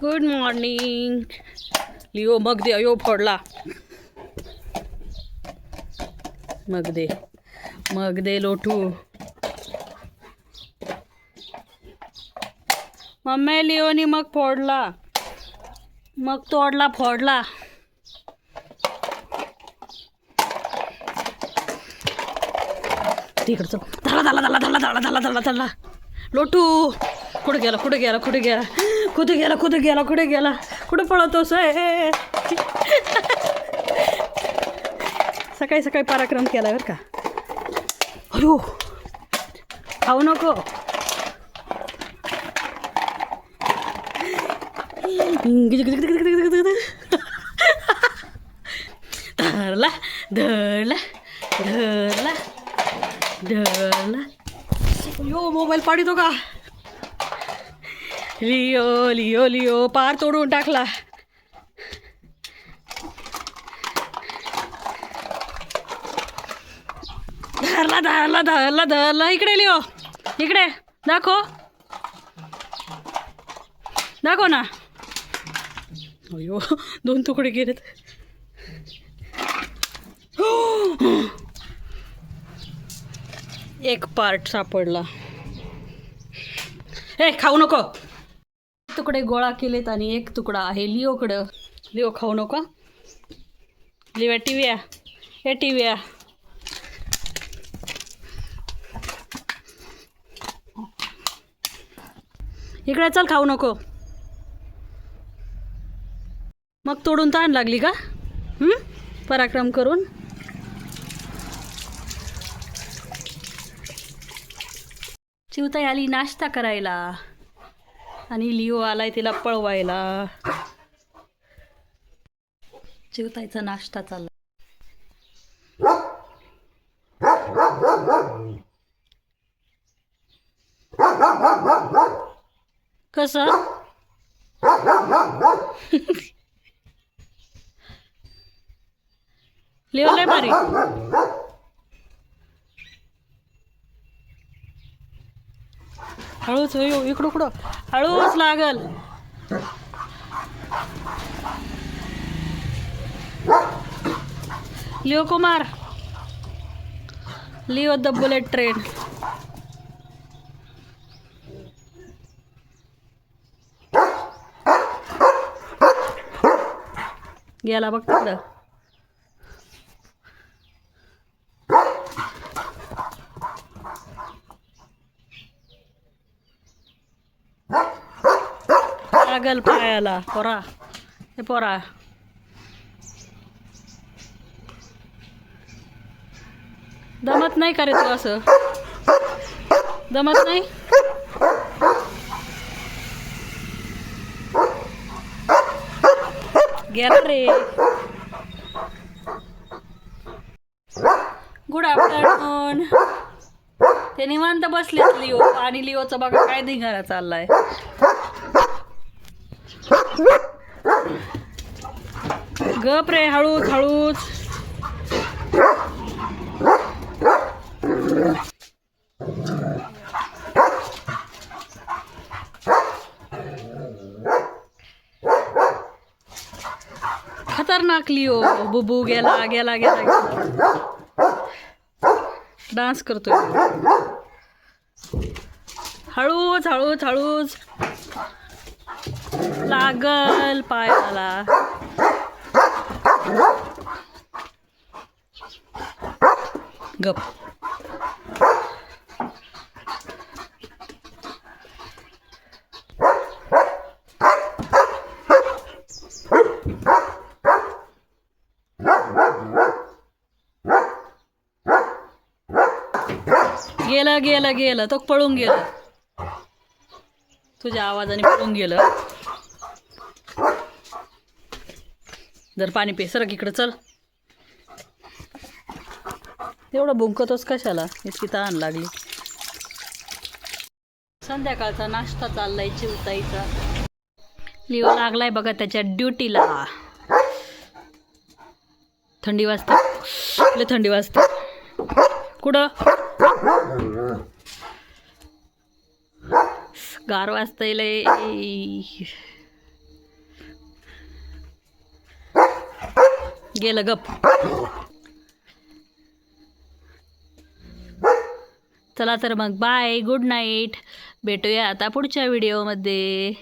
Good morning Leo मग दे. अयो फोडला. मग दे. मग दे लोटू. मम्मी लिओनी मग फोडला. मग तोडला फोडला. तिकडचं धडला धडला धडला धडला धडला धडला धडला लोटू. कुठं गेला कुठं गेला कुठे गेला? कुठे गेला कुठे गेला कुठे गेला? कुठं पळतोस आहे सकाळी सकाळी पराक्रम केला बरं का? अयो. खाऊ नको. धरला धरला धरला धरला. यो मोबाईल पाडितो का? लिओ लिओ लिओ पार तोडून टाकला. धरला धरला धरला धरला. इकडे लिओ. इकडे. दाखव. दाखव ना. अयो दोन तुकडे गेलेत. एक पार्ट सापडला. हे खाऊ नको. तुकडे गोळा केलेत आणि एक तुकडा आहे लिओकडं. लिओ खाऊ नको. लिव्या टी व्ही हे टी व्ही इकडे चल खाऊ नको. मग तोडून ताण लागली का? पराक्रम करून. चिवताई आली नाश्ता करायला. आणि लिओ आलाय तिला पळवायला. जेवतायचा नाश्ता चालला कसं? लिओ लय भारी. हळूच हो इकडं कुठं? हळूच लागल. Leo Kumar. Leo the bullet train. गेला बघ तिकडं. लागल पायाला. पोरा. हे पोरा. दमत नाही का रे तू असं? दमत नाही? गेला रे. गुड आफ्टरनून ते निवांत बसले लिओ आणि लिओचं बघा काय धिंगाणा चाललाय. गप रे हळूच हळूच. खतरनाक लिओ बुबू गेला गेला गेला डान्स करतोय. हळूच हळूच हळूच. लागल पायाला. गप. गेलं गेलं गेलं. तो पळून गेलं. तुझ्या आवाजाने पळून गेलं. जर पाणी पे सरक इकडं चल. एवढं बुंकतोस कशाला? इतकी तहान लागली. संध्याकाळचा नाश्ता चाललाय चिवताईचा. लिओ लागलाय बघा त्याच्या ड्युटीला. थंडी वाजते. लय थंडी वाजते. कुठं? गार वाजता लय. गेलं गप. चला तर मग बाय गुड नाईट भेटूया आता पुढच्या व्हिडिओमध्ये